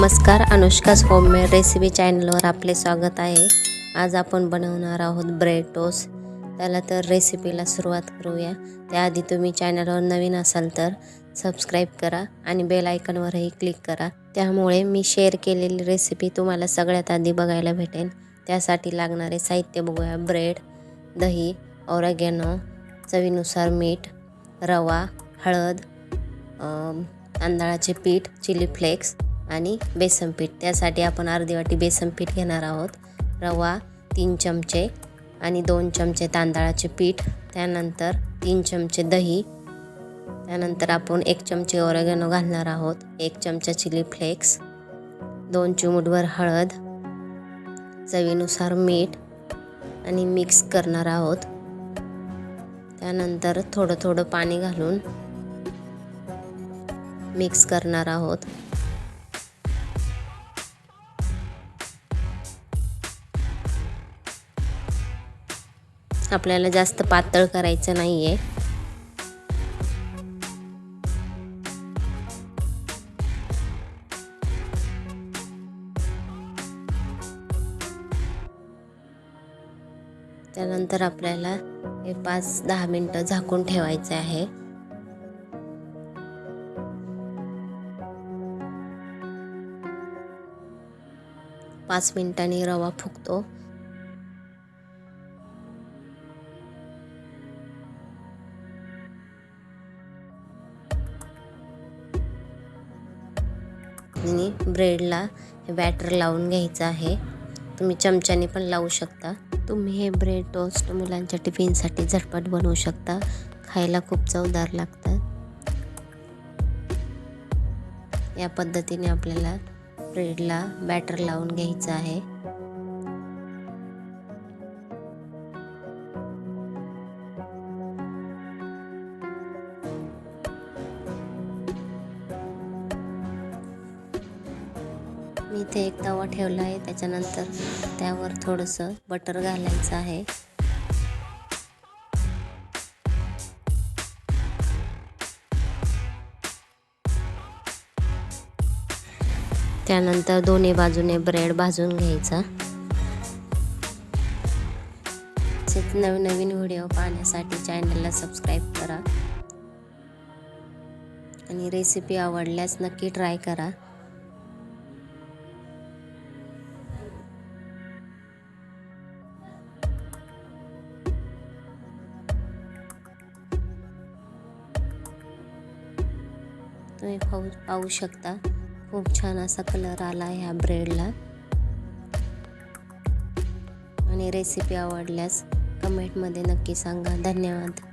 नमस्कार Anushka's homemade recipe चॅनलवर आपले स्वागत आहे. आज आपण बनवणार आहोत ब्रेड टोस्ट त्याला तर रेसिपीला सुरुवात करूया. त्याआधी तुम्ही चॅनलवर नवीन असाल तर सबस्क्राईब करा आणि बेल आयकनवरही क्लिक करा. त्यामुळे मी शेअर केलेली रेसिपी तुम्हाला सगळ्यात आधी बघायला भेटेल. त्यासाठी लागणारे साहित्य बघूया. ब्रेड दही ओरॅगॅनो चवीनुसार मीठ रवा हळद तांदळाचे पीठ चिली फ्लेक्स आणि बेसन पीठ. त्यासाठी आपण अर्धी वाटी बेसन पीठ घेणार आहोत. रवा तीन चमचे आणि दोन चमचे तांदळाचे पीठ. त्यानंतर तीन चमचे दही. त्यानंतर आपण एक चमचे ओरेगॅनो घालणार आहोत. एक चमचा चिली फ्लेक्स दोन चिमूटभर हळद. चवीनुसार मीठ. आणि मिक्स करणार आहोत. त्यानंतर थोडं थोडं पाणी घालून मिक्स करणार आहोत. आपल्याला जास्त पातळ करायचं नाही आहे त्यानंतर आपल्याला हे पाच दहा मिनटं झाकून ठेवायचं आहे. पाच मिनिटांनी रवा फुगतो. आणि ब्रेडला हे बॅटर लावून घ्यायचं आहे. तुम्ही चमच्याने पण लावू शकता. तुम्ही हे ब्रेड टोस्ट मुलांच्या टिफिनसाठी झटपट बनवू शकता. खायला खूप चवदार लागतात या पद्धतीने आपल्याला ब्रेडला बॅटर लावून घ्यायचं आहे. मी इथे एक तवा ठेवला आहे. त्याच्यानंतर त्यावर थोडंसं बटर घालायचं आहे. त्यानंतर दोन्ही बाजूने ब्रेड भाजून घ्यायचा. असेच नवीन नवीन व्हिडिओ पाहण्यासाठी चॅनलला सबस्क्राईब करा. आणि रेसिपी आवडल्यास नक्की ट्राय करा. तुम्ही पाहू पाहू शकता. खूप छान असा कलर आला ह्या ब्रेडला आणि रेसिपी आवडल्यास कमेंटमध्ये नक्की सांगा. धन्यवाद.